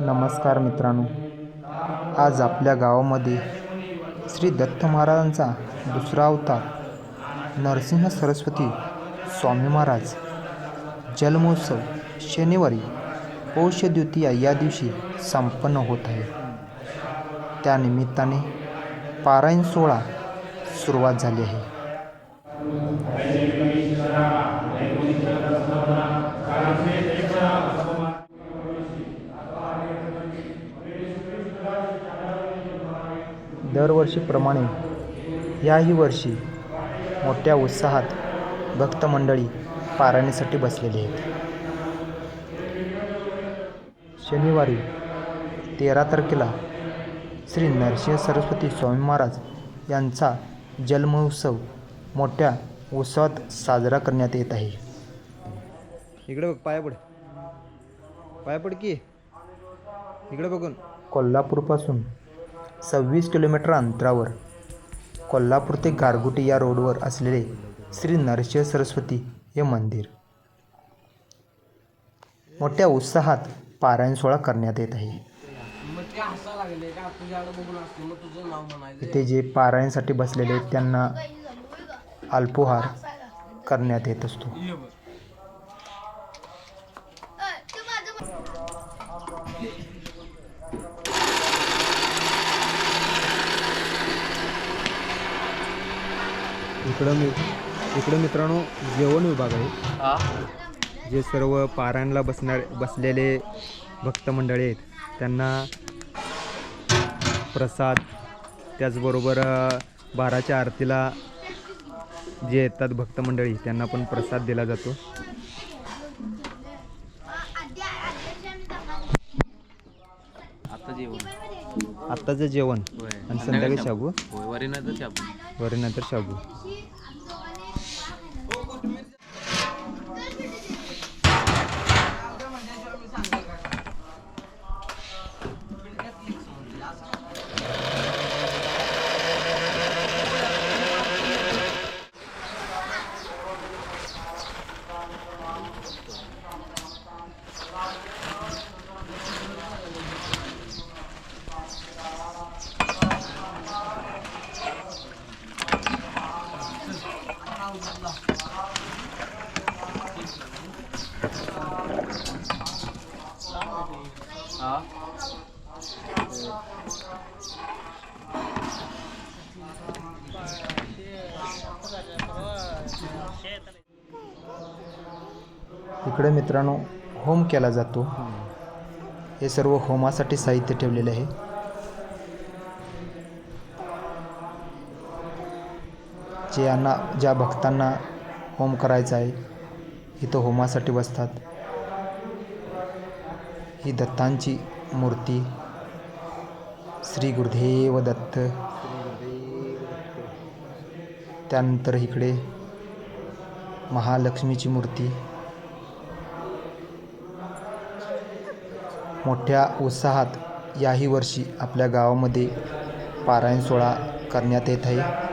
नमस्कार मित्रांनो. आज आपल्या गावामध्ये श्री दत्त महाराजांचा दुसरा अवतार नरसिंह सरस्वती स्वामी महाराज. जन्मोत्सव शनिवारी पौषद्वितीया या दिवशी संपन्न होत आहे. त्यानिमित्ताने पारायण सोहळा सुरुवात झाली आहे. दरवर्षीप्रमाणे याही वर्षी मोठ्या उत्साहात भक्तमंडळी पारायणीसाठी बसलेली आहेत. शनिवारी तेरा तारखेला श्री नरसिंह सरस्वती स्वामी महाराज यांचा जन्मोत्सव मोठ्या उत्सवात साजरा करण्यात येत आहे. इकडे बघ पाया पड पाया पड की? इकडे बघून. कोल्हापूरपासून सव्वीस किलोमीटर अंतरावर कोल्हापूर ते गारगोटी या रोडवर असलेले श्री नरसिंह सरस्वती हे मंदिर मोठ्या उत्साहात पारायण सोहळा करण्यात येत आहे. इथे जे पारायणसाठी बसलेले त्यांना अल्पोहार करण्यात येत असतो. इकडं मी इकडं मित्रांनो जेवण विभाग आहे जे सर्व पारायणला बसणार बसलेले भक्त मंडळी आहेत त्यांना प्रसाद त्याचबरोबर बाराच्या आरतीला जे येतात भक्त मंडळी त्यांना पण प्रसाद दिला जातो. आता जेवण. आत्ताचं जेवण. आणि संध्याकाळी शाबू. वरीनाचं शाबू. वरी नंतर शाबू. इकडे मित्रांनो होम केला जातो. हे सर्व होमासाठी साहित्य ठेवलेले आहे. जे यांना ज्या भक्तांना होम करायचा आहे इथं होमासाठी बसतात. ही दत्तांची मूर्ती श्री गुरुदेव दत्त. त्यानंतर इकडे महालक्ष्मीची मूर्ती. मोठ्या उत्साहात याही वर्षी आपल्या गावामध्ये पारायण सोहळा करण्यात येत आहे.